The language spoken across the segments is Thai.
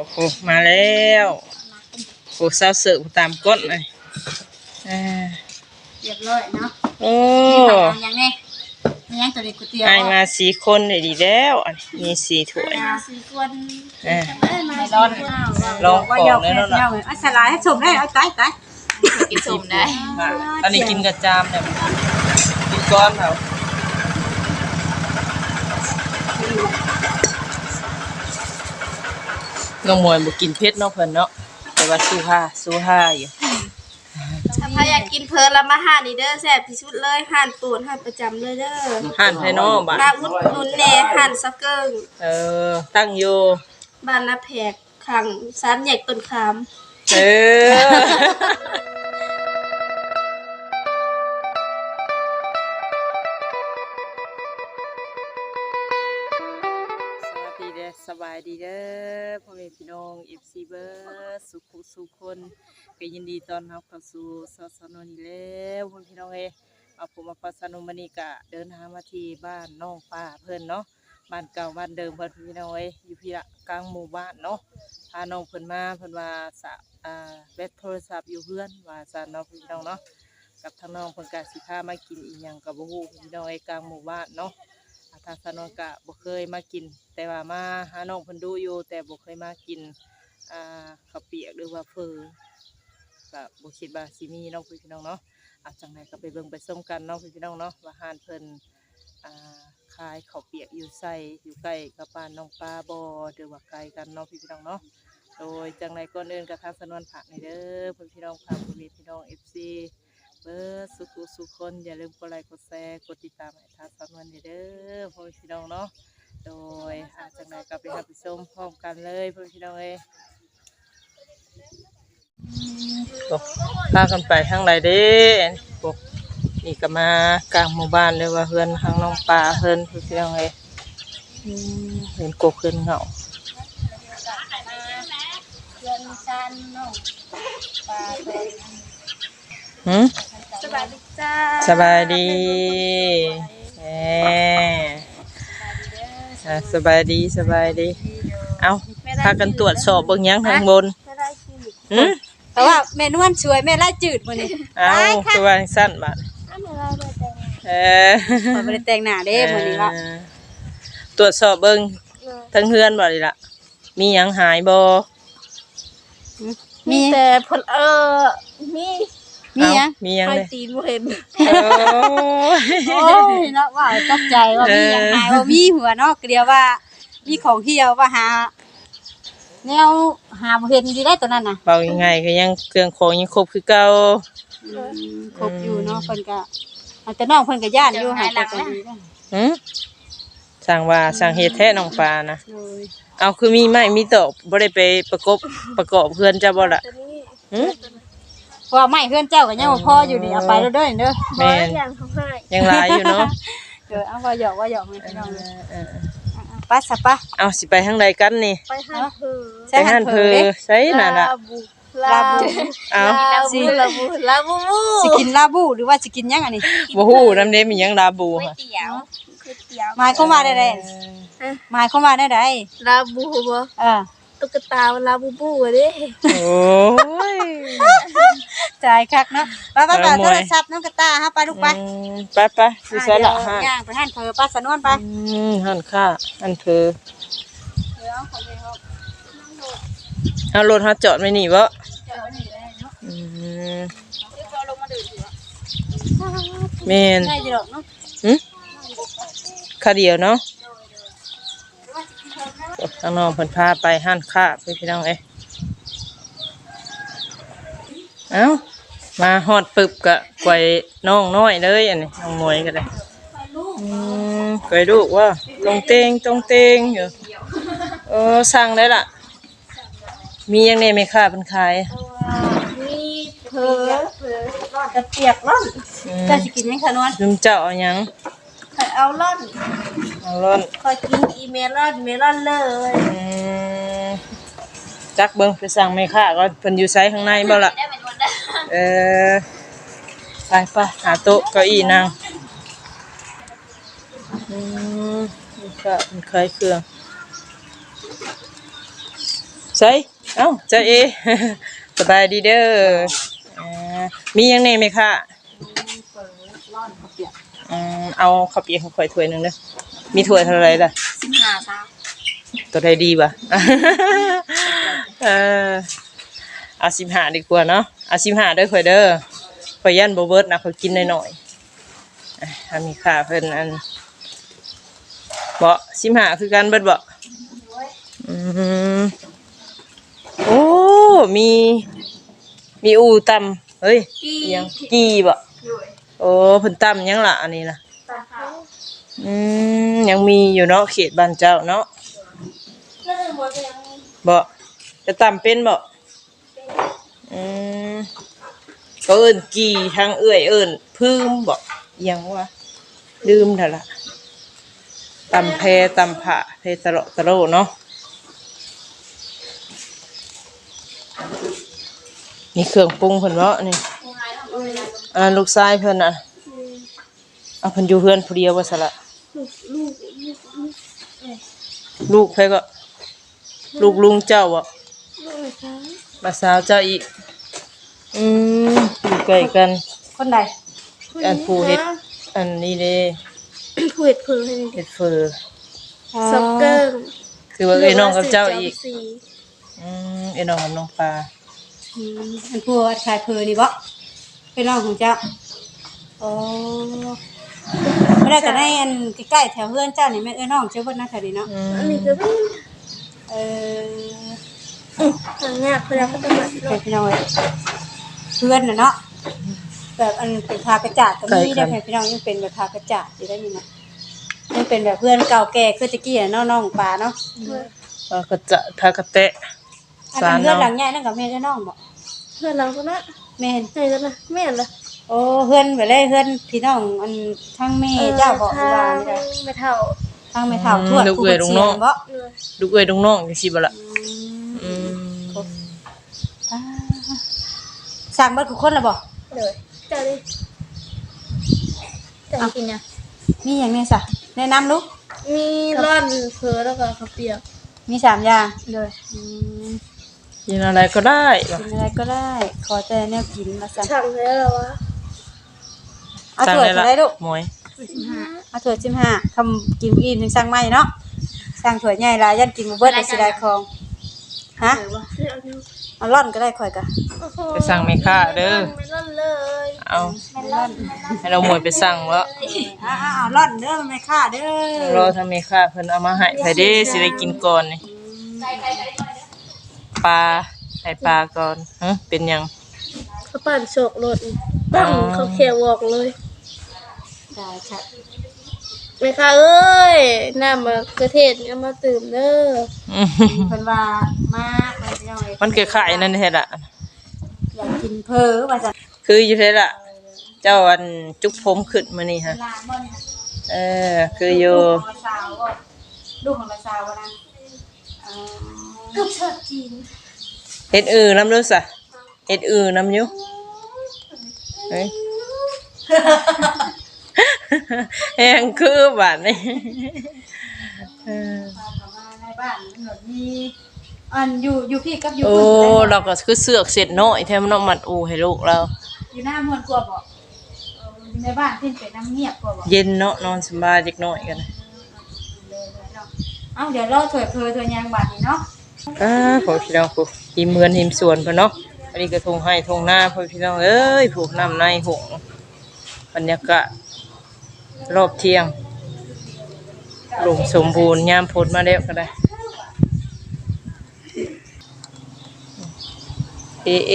อ้โหมาแล้วโอ้สาวเสิร์ฟตามก้นเลยอ่าเรียบร้อยเนาะโอ้มีผักอย่างนี้มียังตัวเล็กก๋วยเตี๋ยวไอายมาสี่คนเลยดีแล้วอันนี้มีสี่ถ้วยสี่คนเออไม่ร้อนลองของว่าหยอกแน่แค่นอนล่ะเยาเลยเอาสลายให้ชมได้เอาตายตายกินสมได้อะอันนี้กินกระจามเนี่ยกินก้อนเขา น้องมวยบ่กินเผ็ดเนาะเพิ่นเนาะแต่ว่าสู้ห้าสู้ห้าอยู่ถ้าอยากกินเพลินแล้วมาห่านนี่เด้อแซ่บที่สุดเลยห่านตูนห่านประจำเลยเด้อห่านไทยเนาะบ้านมาอุดหนุนแหน่ห่านซักเกิงเออ ตั้งอยู่บ้านนาแพกขังสามแยกต้นขาม เออ สุขสุขคนก็ยินดีตอนรับเข้าสู่สอสนนี่แล้วพ่อแม่พี่น้องเอ้ยเอาผมมาพัสนุมณีกะเดินทางมาที่บ้านน้องป้าเพิ่นเนาะบ้านเก่าบ้านเดิมเพิ่นพี่น้องเออยู่พี่ละกลางหมู่บ้านเนาะพาน้องเพิ่นมาเพิ่นว่าสะอ่าแบตโทรศัพท์อยู่เพื่อนว่าซั่นเนาะพี่น้องเนาะกับทางน้องเพิ่นก็สิพามากินอีหยังก็บ่ฮู้พี่น้องเอกลางหมู่บ้านเนาะอาทางสนนกะบ่เคยมากิน แต่ว่ามาหาน้องเพิ่นดูอยู่แต่บ่เคยมากิน อ่าข้าวเปียกหรือว่าเฟอก็บ่คิดว่าสิมีเน้องพี่น้องเนาะอาจังไดก็ไปเบิ่งไปส้มกันเน้องพี่น้องเนาะว่าหานเพิ่นอ่าขายข้าวเปียกอยู่ใส่อยู่ใกล้กับบ้านน้องปลาบ่หรือว่าไกลกันเน้องพี่น้องเนาะโดยจังไดก่อนอื่นก็ทางสนวนผักในเด้อเพิ่นพี่น้องฝากพี่พี่น้อง FC เบอร์สุขุสุขคนอย่าลืมกดไลค์กดแชร์กดติดตามให้ทางสนวนเด้อพ่อพี่น้องเนาะโดยอาจากไหนก็ไปหาไปชมพร้อมกันเลยพ่อพี่น้องเอ้ยโอ้ พากันไปทางไหนเด้โอ้นี่ก็มากลางหมู่บ้านเลยว่าเฮือนทางน้องปลาเฮือนพ่อพี่น้องเอ้ยอืมเห็นกบเฮือนเหงาเพื่อนชันน้องปลาเพิ่นหืมสบายดีจ้าสบายดีแหมอะสบายดีสบายดี เอาพากันตรวจสอบเบางยังทางบน ไม่ได้กินหืมแต่ว่าแม่นวลช่วยแม่ไล่จืดมื้อนี้เอาคือว่าสั้นบาดอ้าวไม่ได้ไม่ได้เออข่อยบ่ได้แต่งหน้าเด้มื้อนี้ว่าเออตรวจสอบเบิ่งทั้งเฮือนบ่ดีละมีหยังหายบ่มีแต่ผลเออมีมีหยัง เอ้ามีหยังไอเลยตีนบ่เห็นโอ้ย โอ้ยเนาะว่าตกใจว่ามีหยังหายว่ามีหัวเนาะก็เดียวว่า มีของเที่ยวว่าหา แนวหาบ่เห็นอยู่ได้ตัวนั้นน่ะเบายังไงก็ยังเครื่องของยังครบคือเก่าอืมครบอยู่เนาะเพิ่นก็อาจจะน้องเพิ่นก็ย่านอยู่หาแต่ก็ดีเด้อหืมสั่งว่าสั่งเฮ็ดแท้น้องปลานะโอ้ยเอาคือมีไม้มีตอกบ่ได้ไปประกบประกอบเพื่อนจ้าบ่ล่ะตัวนี้หืมเพราะว่าไม่เพื่อนเจ้าก็ยังบ่พออยู่นี่เอาไปเด้อเด้อเด้อแม่นอย่างเขาให้ยังหลายอยู่เนาะเออเอาว่าหยอกว่าหยอกให้พี่น้องเอเลยอเออ อะๆไปซะปะเอาสิไปทางใดกันนี่ ไปห้านเพอไปหันเพอใส่นั่นน่ะลาบูลาบูเอาลาบูลาบูลาบูบูสิกินลาบูหรือว่าสิกินหยังอันนี้บ่ฮู้นำเด้มีหยังลาบูก๋วยค่ะเตี๋ยวก๋วยเตี๋ยวหมายเข้ามว่าได้ไดหมายเข้ามว่าได้ไดลาบูบ่เออ ตุ๊กตาลาบูบูอะเด้โอ้ยจ่ายคักเนาะไปไปไปเอาหมโทวยรศัพท์น้องกระตาฮะไปลูกไปอืมไปไปสิใส่ละอ่ฮะย่างไปหันเพอป้าสนวนไปอืมหันค่าอันเพอเอารถเฮาจอดไว้นี่บ่อืมแม่นง่ายจีดอกเนาะหึค่าเดียวเนาะ ทางน้องเพิ่นพาไปหันค่าไปพี่น้องเอ้ยเอ้ามาฮอดปึบกะกวยน้องน้อยเลยอันนี้น้องมวยก็ได้อืมเคยดูว่าตรงเตงตรงเตงอยู่เออสั่งได้ละมียังไงไหมค่ะเป็นขายมีเพอเพอร่อนกระเปียกร่อนอืมเจ้าสิกินหยังคะนวลลืมเจ้าเอาหยังเคยเอาร่อน เอาร้อนคอยกินอีเมลอนเมลอนเลยอืมจักเบิ้งไปสั่งไหมค่ะก็เพิ่นอยู่ไซข้างในบ่ล่ะ ได้เป็นวันได้เออไปไปหาโต๊ะเก้าอี้นั่งอืมนี่ค่ะเป็นขายเครื่องใช่เอ้าเจ้าเอ สบายดีเด้ออ่ามีหยังแหน่ไหมคะร้อนข้าวเปียกอืมเอาข้าวเปียกของข่อยถ้วยหนึงเด้อ มีถ้วยเท่าไหรล่ะสิบห้าสามตัวใดดีวะเออเอาสิบห้าดีกว่าเนาะเอาสิบห้าเด้อข่อยเด้อข่อยยันบ่เบิดนะข่อยกินหน่อยๆอะถ้ามีค่าเพิ่นอันบ่สิบห้าคือกันเบิดบ่อืมโอ้ มี มีอูตำเฮ้ย กี่อิหยังกีบ่ด้วยโอ้เพิ่นตำยังล่ะอันนี้ล่ะตาขาว อืมยังมีอยู่เนาะเขตบ้านเจ้าเนาะก็เลยหมดยังบ่จะตำเป็นบ่อืมก็เอิ้นกี่ทางเอื้อยเอิ้นพึ่มบ่อิหยังวะลืมเถอะละตำแพตำผะเพตะโลตะโลเนาะมีเครื่องปรุงเพิ่นเนาะนี่อันนั้นลูกชายเพิ่นน่ะเอาเพิ่นอยู่เฮือนผู้เดียวว่าซะละ ลูกลูกลูกลูกลูกเพิ่นก็ ลูกลุงเจ้าบ่ลูกไหนคะมาสาวเจ้าอีก อืมอยู่ใกล้กัน คนใดอันผู้เฮ็ด อันนี้เด้ผู้เห็ดเผือกให้เฮ็ดเฟอร์ซ็อกเกอร์คือว่าเอ้ยน้องกับเจ้าอีก สีอืมเอ้ยน้องกับน้องปลาอืมอันผู้ขายเพลนี่บ่เป็นน้องของเจ้าโอ้ ไม่ได้ก็ได้อันใกล้ๆแถวเพื่อนเจ้านี่แม่นเอ้ยน้องเจ้าเบิ่นนะแถวนี้เนาะอืมอันนี้ก็เป็นเออทางยากเพื่อนก็ต้องมาเป็นพี่น้องเอ้ยเพื่อนน่ะเนาะแบบอันเป็นพากระจาดก็มีได้พี่น้องยังเป็นแบบพากระจาดอยู่ได้นี่นะยังเป็นแบบเพื่อนเก่าแก่คือตะกี้น่ะเนาะน้องปลาเนาะปลากระจะพากระแตะอันสานั้นรเพื่อนหลัเนาะงใหญ่นั่นกับแม่เจ้าน้องบ่เพื่อนเราก็นะแม่นไหนกันนะไม่เห็นเลย โอ้เพื่อนไปเลยเพื่อนพี่น้องอันทั้งแม่เจ้าบอกว่านี่ได้ไม่เท่าทั้งแม่เฒ่าทวดผู้เป็นเสียงบ่เลยลูกเอ้ยลูกน้องจังซี่บ่ล่ะอืมอืมอ่าสั่งเบิดทุกคนแล้วบ่เลยเจ้าดิเจ้ากินยังมีหยังแน่ซะแนะนำลูกมีร่อนเผือแล้วก็ข้าวเปียกมีสามอย่างเลยอืมกินอะไรก็ได้ว่ะกินอะไรก็ได้ ขอแต่แนวกินมาสั่ง สั่งแล้วเหรอวะ เอาถั่วสั่งเท่าไรลูก หมวยเอาถั่วจิ้มห้าคำกินอิ่มถึงสั่งใหม่เนาะสั่งถั่วใหญ่หลายยันกินบ่เบิดได้สิได้ของฮะไหนวะเรื่องนี้เอาร่อนก็ได้ข่อยกะโอ้โหไปสั่งแม่ค้าเด้อไม่ร่อนเลยเอาไม่ร่อนให้เราหมวยไปสั่งวะอ่าเอาร่อนเด้อไม่ค่าเด้อรอทำแม่ค้าเพิ่นเอามาให้ไผเด้สิได้กินก่อนนี่ปลาให้ปลาก่อนฮะเป็นหยังเขาปั่นโศกรถ ตั้งเขาเขียวบอกเลยได้ค่ะแม่ค่ะเอ้ยน้ำมะเขือเทศเอามาตื่มเด้ออืมเพิ่นว่ามากเลยพี่น้องเอ้ยมันคือขายนั่นแท้ละอยากกินเพอว่าซั่นคืออยู่แท้ละเจ้าอันจุกผมขึ้นมานี่ฮะลาบ่เนี่ยเออ คืออยู่ลูกของสาวบ่ลูกของสาวบ่นั่นอ๋อลูกชอบกินเฮ็ดอือน้ำรู้สะเฮ็ดอือน้ำอยู่ เฮ้ยแหงคือบาดนี่เออพาเข้ามาในบ้านมันหนดมีอันอยู่อยู่พี่กับอยู่โอ้พุ่นได้บ่เราก็คือเสือกเสร็จน้อยแท้มันเอามัดอูให้ลูกเรา อยู่หน้าม่วนกว่าบ่เอออยู่ในบ้านเพิ่นเป็นน้ำเงียบกว่าบ่เย็นเนาะนอนสบายจักหน่อยกันนะเอ้าเดี๋ยวรอถวยเพอถวยยางบาดนี้เนาะ อ่าพอพี่น้องผู้หิมเมือนหิมสวนเพิ่นเนาะ อันนี้ก็ทงให้ทงหน้าพ่อพี่น้องเอ้ยผูกน้ำในหงบรรยากาศรอบเที่ยงลมสมบูรณ์ยามพ้นมาแล้วก็ได้ เอเอ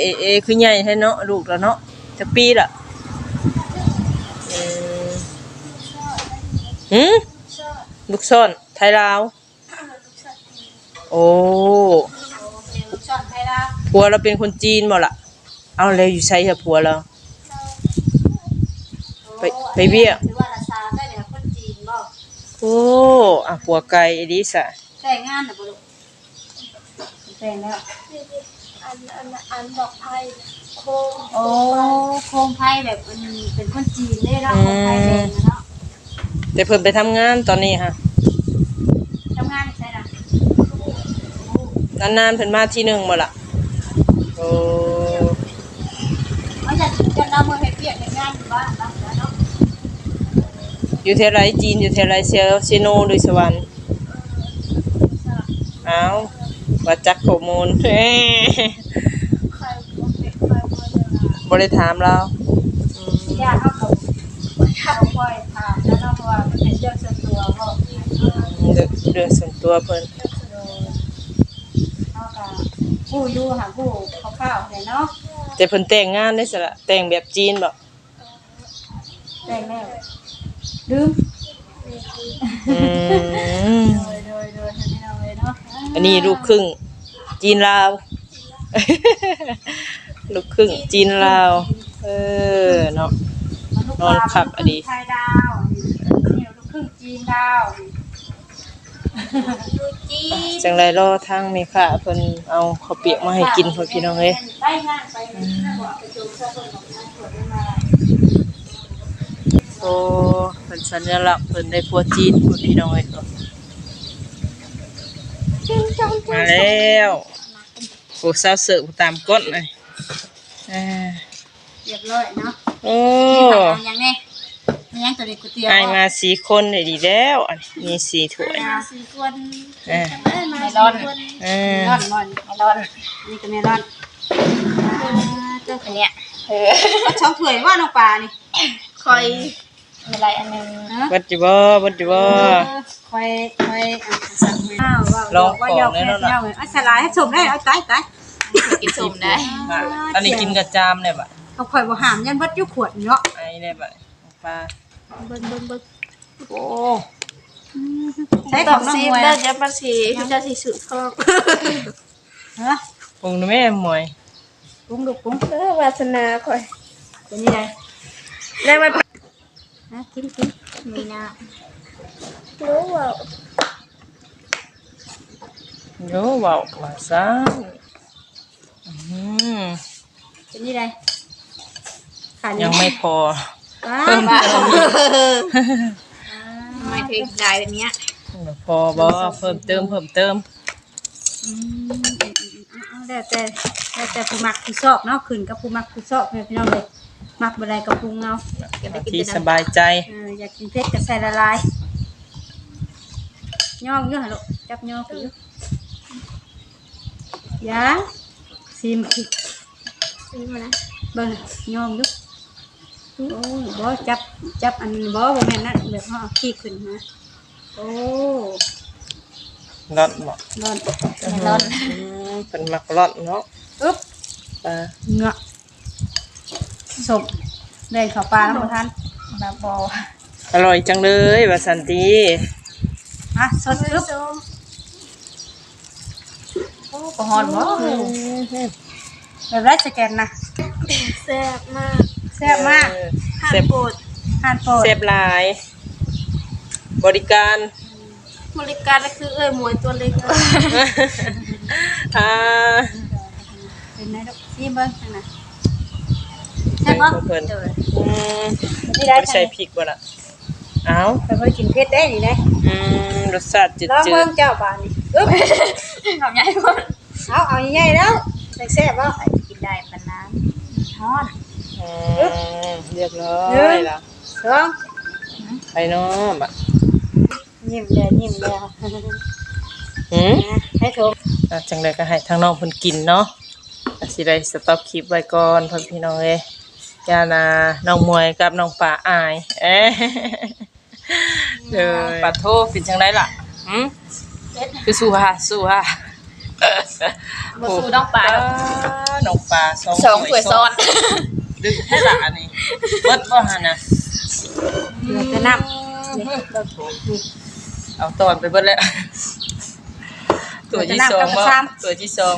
เอเอคือใหญ่แท้เนาะลูกแล้วเนาะจะปีละออหืมลูกซ่อนไทยลาว โอ้ช้อนไทยลาว ผัวเราเป็นคนจีนบ่ล่ะ เอาแล้วอยู่ใช้กับผัวเรา ไปไปเบี้ย ถือว่าราชาได้เนี่ยคนจีนบ่โอ้อะผัวไก่อีดิสะแต่งงานน่ะบ่ลูกแต่งแล้ว อันอันอันดอกไผ่โคมโอ้โคมไพ่แบบมันเป็นคนจีนเลยเนาะโคมไพ่แดงอะเนาะแต่เพิ่นไปทำงานตอนนี้ฮะทำงานใช่ล่ะทนานๆเพิ่นมาที่หนึ่งบ่ล่ะโอ้เอาจะจะนำมาเฮ็ดเวียกเฮ็ดงานอยู่บ้านบ้านเนาะอยู่เทไรจีนอยู่เทไรเซลเซโนหรือสวรรค์อ้าวว่าจักข้อมูลเฮ้บ่ได้ถามเราอืมญาติเฮาก็เขาค่อยถามแล้วเนาะเพราะว่ามันเป็นเรื่องส่วนตัวเฮาเรื่องเรื่องส่วนตัวเพิ่นเฮาก็ ผู้อยู่หาผู้คร่าวๆเนี่ยเนาะแต่เพิ่นแต่งงานได้สละแต่งแบบจีนบ่แต่งแล้วลืมอืมโดยโดยโดยให้พี่น้องเลยเนาะอันนี้ลูกครึ่ง จีนลาว ลูกครึ่ง จีนลาว เออเนาะ นอนขับอะดีไทยดาวนี่ลูกครึ่งจีนดาว ดูจีจังไรรอทางเมค่าเพิ่นเอาข้าวเปียกมาให้กินเพิ่นพี่น้องเอ้ยได้งานไปบอกไปจูงเสื้อเพิ่นบอกงานสวยได้มาโอ้เพิ่นสัญลักษณ์เพิ่นได้พัวจีนพุ่นพี่น้องเอ้ยมาแล้วโอ้สาวเสิร์ฟตามกฎเลยอ่าเรียบร้อยเนาะโอ้มีผักอย่างนี้ มีหยังตัวนี้ก๋วยเตี๋ยวไอายมาสี่คนเลยดีแล้วอันนี้มีสี่ถ้วยมาสี่คนเออเอ้ยมาสี่คนเอเมอลอนมอนเมลอนนี่ก็เมลอนเจ้าอันเนี้ยเออช่องถ้วยว่าน้องปลานี่คอยอะไรอันหนึงเนาะบัดจิบ่บัดจิบ่คอยคอยอะสั่งมาอ้าวว่าลองว่าของยอกแน่แค่นอนล่ะยอกเลยอะสลายให้ชมได้เอาตายตายกินสมได้อะอันนี้กินกับจามได้บ่เอาข่อยบ่หามยันเบัดอยู่ขวดเนาะไอ้ได้บ่ปลา เบิ่งเบิ่งเบิ่งโอ้ใช้ขต้อองงน้องซีมวยเด้ออะจะมาสีพี่จะสีสุดครอบฮะปรุงนะแม่หมวยปรุงลูกปรุงเออวาสนาคอยเป็นยังไงได้มาฮะกินกินมีนารู้ว่าโยเว้าว่าซังอืมเป็นยังไงขาดยังไม่พอ ว้าเพิ่มวเติมอีกทำไมถึงได้แบบเนี้ยพอบ่เพิ่มเติมเพิ่มเติมเอาแล้วแต่แล้วแต่ผู้มักผู้ชอบเนาะขึ้นกับผู้มักผู้ชอบเนี่ยพี่น้องเลยมักบ่ได้กับปรุงเอาที่สบายใจเอออยากกินเผ็ดก็ใส่ละลายย่องอยู่หั่นลูกจับย่องไปอยู่ยาซิมอีกนี่มานะเบิ่งย่องอยู่ โอ้ยบ่จับจับอันนี้บ่บ่แม่นนั่นแบบเฮาเอาขี้ขึ้นนะโอ้ร้อนบ่ร้อนร้อนอืมเป็นมักร้อนเนาะอึ๊บปลาเงาะสมได้ข้าวปลาแล้วบ่ทันมาบออร่อยจังเลยว่าสันติอะสดอึ๊บโอ้ปหอนบ่แบบไรสแกนนะแซ่บมากแซ่บมากเออห้าเซฟโปรดทานโปรดเซฟหลาย บริการบริการก็คือเอ้ยหมวยตัวเล็กอ่าเป็นไงลูกซีเบิ้งจังนะแซ่บบ่เพิ่นเจออืมนี่ได้ไม่ใส่พริกบ่ล่ะเอ้าไปบ่ได้กินเผ็ดได้นี่ได้อืมรสชาติจืดลองจืเบิ่ดงเจ้าบานนี่อึ๊บทำใหญ่คนเอาเอาใหญ่ๆแล้วแซ่บบ่กินได้ปานนั้นทอดอืม เรียบร้อหนึ่ยงแล้วสองไปเนาะบะยิ้มแล้วยิ้มแล้วหืมนะให้โทรอะจังไดก็ให้ทางน้องเพิ่นกินเนาะก็สิได้สต็อปคลิปไว้ก่อนพ่อพี่น้องเอ้ยยานาน้องมวยกับน้องป่าอาย เอ้เด้อปาโทเป็นจังไดล่ะหืมคือสู้ค่ะสู้ค่ะบ่สู้น้องปลาดอกน้องปลาสองสองถ้วยซ้อน ดึกให้ละอันนี้เบิดบ่หั่นน่ะเหลือแต่น้ำนี่เอาตอนไปเบิดแล้ว ตัวที่สองบ่ตัวที่สอง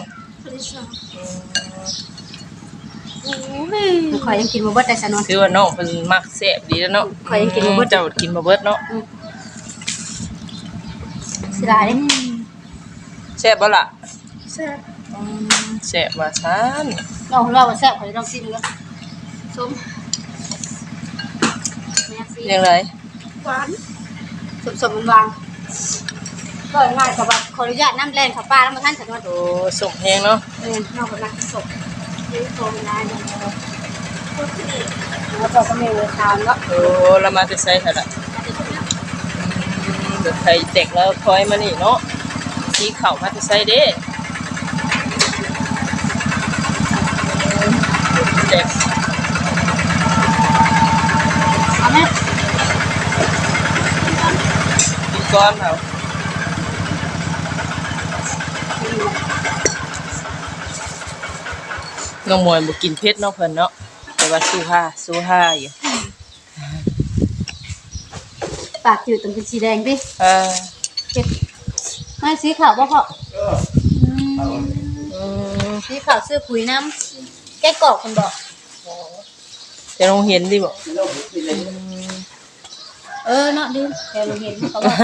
ข่อยยังกินบ่เบิดได้ซะนวนคือว่าน้องเพิ่นมักแซ่บดีแล้วเนาะข้อยยังกินบ่เบิดเจ้ากินบ่เบิดเนาะสิได้เด้แซ่บบ่ล่ะแซ่บแซ่บว่าซั่นลองเล่าว่าแซ่บข่อยลองซิดู ส้มแม่ซิยังไงหวานสมๆหวานก็ง่ายกับว่าขออนุญาตน้ำแรงขับป้าแล้วมาท่านสันวันโอ้ส่งแฮงเนาะเออนอกจากนักศพที่โทรมาเนี่ยแล้วก็ก็มีเวลาเนาะโอ้เรามาจะใส่เท่าไหร่เดี๋ยวใครเด็กแล้วคอยมานี่เนาะสีขาวมาจะใส่เด้เด็ก เอาไหม กินก้อนเขาน้องมวยบ่กินเผ็ดเนาะเพิ่นเนาะแต่ว่าสู้ห้าสู้ห้าอยู่ปากจืดต้องเป็นสีแดงดิเออเก็บไม่สีขาวบ่พออืมสีขาวเสื้อปุ๋ยน้ำแก้กรอกคนบอกจะลองเห็นดิบ่ เออเนาะดิแกเราเห็นเขาบอก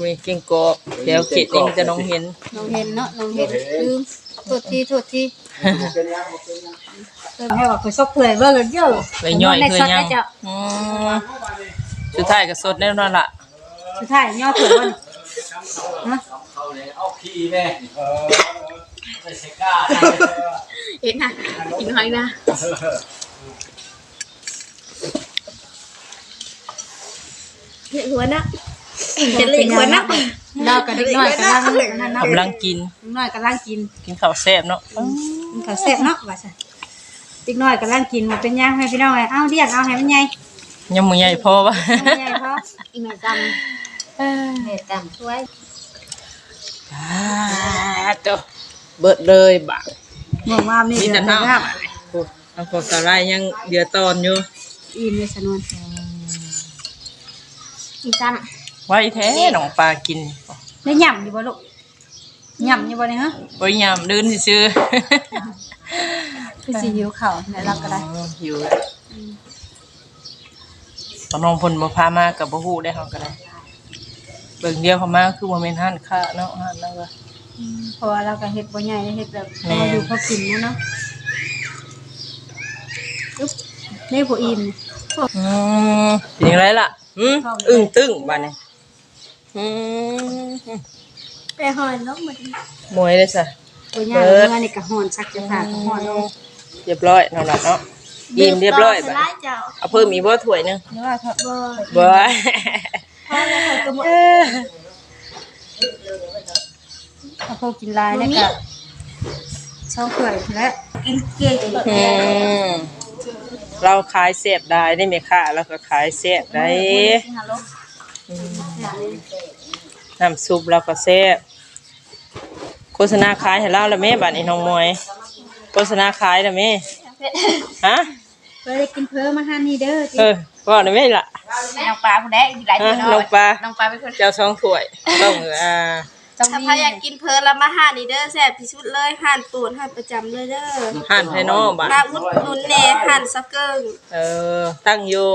มีเก่งกอกเดี๋ยวเขตเองจะน้องเห็นน้องเห็นเนาะน้องเห็นลืมโทษทีโทษทีเติมให้ว่าเคยซอกเปื่อยเบิ่งกันเยอะไปย่อยเคือยังเจ้าอืมสุดท้ายก็สดแน่นอนล่ะสุดท้ายย่อเผื่อวันฮะเอาขี้แม่เห็นนะกินหอยนะ เห็นหัวนะจะเล่นหัวนะดาวกับเด็กน้อยกำลังนั่นเนาะกำลังกินเด็กน้อยกำลังกินกินข้าวแซ่บเนาะมันก็แซ่บเนาะว่าซั่นเด็กน้อยกำลังกินมันเป็นย่างให้พี่น้องไงเอ้าเรียกเอาให้มันใหญ่ยังมือใหญ่พอปะให้มันใหญ่พออีแม่จำแม่จำช่วยอ่าเจ้าเบิดเลยบะเมื่อวานนี่มีเดืแต่อดน้ำครับโอ้เอาพอสาลายยังเดือดตอนอยู่อิ่มเลยสนวนอี จันไว้แท้น้องปลากินได้หย่ำอยู่บ่ลูกหย่ำอยู่บ่เนี่ยฮะไว้ยามเดินซื่อคือสิหิวข้าวเนี่ยเราก็ได้ๆอยู่ตอนน้องเพนบ่พามากับบ่ฮู้ได้เฮาก็ได้เบิ่งเดียวเขามาคือบ่แม่นหันค่าเนาะหันแล้วก็เพราะว่าเราก็เฮ็ดบ่ใหญ่เฮ็ดแบบแม่ พออยู่พอกินนะเนาะอุ๊บนี่บ่อิ่มอืมเป็นยังไงล่ะ อืมอึ้งตึ้งบ้านนี้อืมไปหอยน้องเหมือนมวยเลยสะบ่ใหญ่เมื่อนี่ก็ฮ้อนชักจะพาก็ฮ้อนลงเรียบร้อยนั่นแหละเนาะยิ้มเรียบร้อยบัดไล่นี้เจ้าเอาเพิ่มอีกบ่ถ้วยหนึงหรือว่าเถอะบ่บ่พ่อแล้วเขาก็บ่ถ้าพอกินหลายแล้วก็เช้าเขื่อยและกินเก่งอืม เราขายเสียบได้ได้ไหมค่ะแล้วก็ขายเสียบได้น้ำซุปเราก็เสียบโฆษณาขายให้เราแล้วแม่บัดนี้น้องมวยโฆษณาขายแล้วแม่ฮะเพื่อได้กินเพิ่มมาหานี่เด้อเออว่าได้ไหมล่ะน้องปลาผู้ใดอีกหลายฮะคนน้องปลาน้องปลาเป็นคนเจ้าสองถ้วยต้องอ่า ถ้าพาอยากกินเพลินแล้วมาห่านนี่เด้อแซ่บที่สุดเลยห่านตูนห่านประจำเลยเด้อห่านไทโนบ้านมาอุดหนุนแหน่ห่านซักเกิงเออ ตั้งอยู่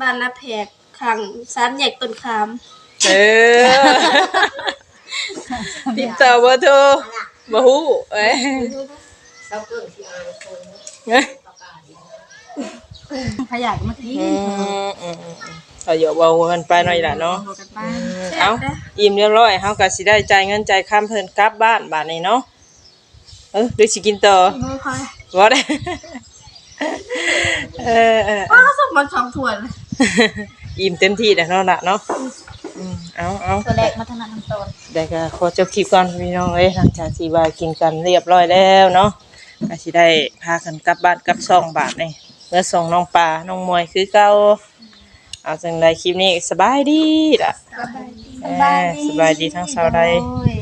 บ้านนาแพกขังสามแยกต้นขามเออติดต่อเบอร์โทรบ่ฮู้เอ้ยเอ้ย ขยะเมื่อกี้อืมอืมอืมเอาเดี๋ยวเบากันไปหน่อยล่ะเนาะบอกกันไปอืมเอาอิ่มเรียบร้อยเฮาก็สิได้จ่ายเงินจ่ายค่าเพิ่นกลับบ้านบ้านนี้เนาะ เออหรือสิกินต่อมือคอยบ่ได้ เออเออ อ้าวสมมันสองถ้วยเลยอิ่มเต็มที่แล้วเนาะล่ะเนาะอืมเอาเอาตัวแรกมาทางนั้นทางตนได้ก็ขอจบคลิปก่อนพี่น้องเอ้ยหลังจากที่ว่ากินกันเรียบร้อยแล้วเนาะก็สิได้พากันกลับบ้านกลับช่องบาทนี่ เมื่อส่งน้องปลาน้องมวยคือเก่าเอาจังไดคลิปนี้สบายดีล่ะเออสบายดีทั้งสาวใดโอ้ย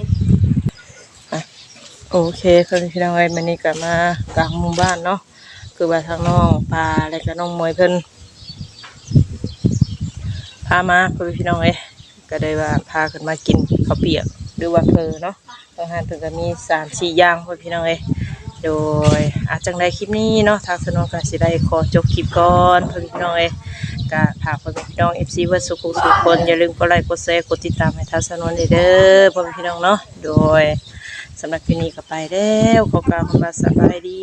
โอเคคนพี่น้องเอ้ยมันนี้ก็มากลางหมู่บ้านเนาะคือว่าทางน้องปลาแล้วก็น้องมวยเพิ่นพามาเพื่อนพี่น้องเอ้ยก็ได้ว่าพากันมากินข้าวเปียกหรือว่าเพอเนาะอาหารเพิ่นก็มีสามสี่อย่างเพื่อนพี่น้องเอ้ย โดยอาจจังได้คลิปนี้เนาะทางสนองก็สิได้ขอจบคลิปก่อนเพื่อนพี่น้องเอ้ก็ฝากเพื่อนพี่น้อง FC เวิร์ดสุขุสุขคนอย่าลืมกดไลค์กดแชร์กดติดตามให้ทางสนองเด้อเพื่อนพี่น้องเนาะโดยสำหรับคลิปนี้ก็ไปแล้วขอกล่าวคำว่าสบายดี